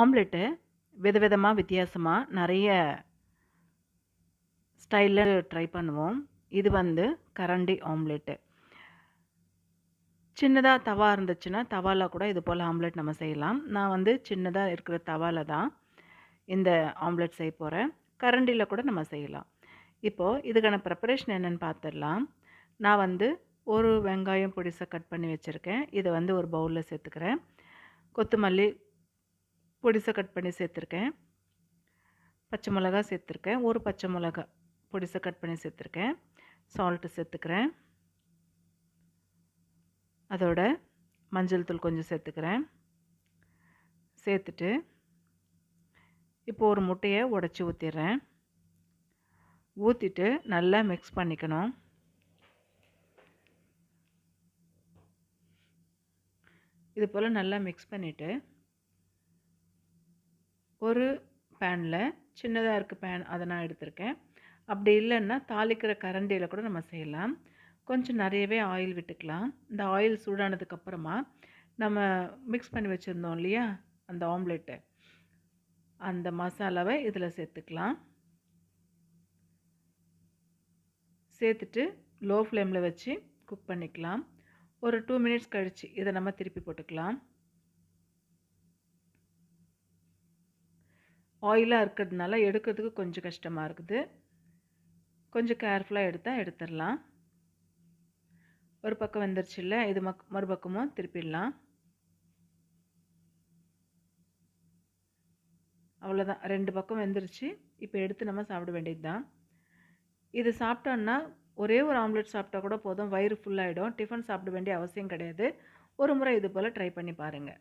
Omelette விதவிதமாக வித்தியாசமாக நிறைய ஸ்டைலில் ட்ரை பண்ணுவோம். இது வந்து கரண்டி ஆம்லெட்டு. சின்னதாக தவா இருந்துச்சுன்னா தவாவில் கூட இது போல் ஆம்லெட் நம்ம செய்யலாம். நான் வந்து சின்னதாக இருக்கிற தவாவில் தான் இந்த ஆம்லெட் செய்ய போகிறேன் கரண்டியில் கூட நம்ம செய்யலாம். இப்போது இதுக்கான ப்ரிப்பரேஷன் என்னென்னு பார்த்துடலாம் நான் வந்து ஒரு வெங்காயம் பொடிசை கட் பண்ணி வச்சுருக்கேன். இதை வந்து ஒரு பவுலில் சேர்த்துக்கிறேன். கொத்தமல்லி பொடிசை கட் பண்ணி சேர்த்துருக்கேன். பச்சை மிளகா சேர்த்துருக்கேன். ஒரு பச்சை மிளகா பொடிசை கட் பண்ணி சேர்த்துருக்கேன். சால்ட்டு சேர்த்துக்கிறேன். அதோட மஞ்சள் தூள் கொஞ்சம் சேர்த்துக்கிறேன். சேர்த்துட்டு இப்போ ஒரு முட்டையை உடச்சி ஊற்றிடுறேன் ஊற்றிட்டு நல்லா மிக்ஸ் பண்ணிக்கணும். இது போல் நல்லா மிக்ஸ் பண்ணிவிட்டு ஒரு பேனில் சின்னதாக இருக்க பேன் அதை நான் எடுத்திருக்கேன். அப்படி இல்லைன்னா தாளிக்கிற கரண்டியில் கூட நம்ம செய்யலாம். கொஞ்சம் நிறையவே ஆயில் விட்டுக்கலாம். இந்த ஆயில் சூடானதுக்கப்புறமா நம்ம மிக்ஸ் பண்ணி வச்சுருந்தோம் இல்லையா? அந்த ஆம்லெட்டு அந்த மசாலாவை இதில் சேர்த்துக்கலாம். சேர்த்துட்டு லோ ஃப்ளேமில் வச்சு குக் பண்ணிக்கலாம். ஒரு டூ மினிட்ஸ் கழித்து இதை நம்ம திருப்பி போட்டுக்கலாம். ஆயிலாக இருக்கிறதுனால எடுக்கிறதுக்கு கொஞ்சம் கஷ்டமாக இருக்குது. கொஞ்சம் கேர்ஃபுல்லாக எடுத்தால் எடுத்துடலாம். ஒரு பக்கம் வெந்துருச்சுல்ல இது மக் மறுபக்கமும் திருப்பிடலாம். அவ்வளோதான் ரெண்டு பக்கம் வெந்துருச்சு. இப்போ எடுத்து நம்ம சாப்பிட வேண்டியது தான் இது சாப்பிட்டோன்னா ஒரே ஒரு ஆம்லெட் சாப்பிட்டா கூட போதும். வயிறு ஃபுல்லாகிடும் டிஃபன் சாப்பிட வேண்டிய அவசியம் கிடையாது. ஒரு முறை இது போல் ட்ரை பண்ணி பாருங்கள்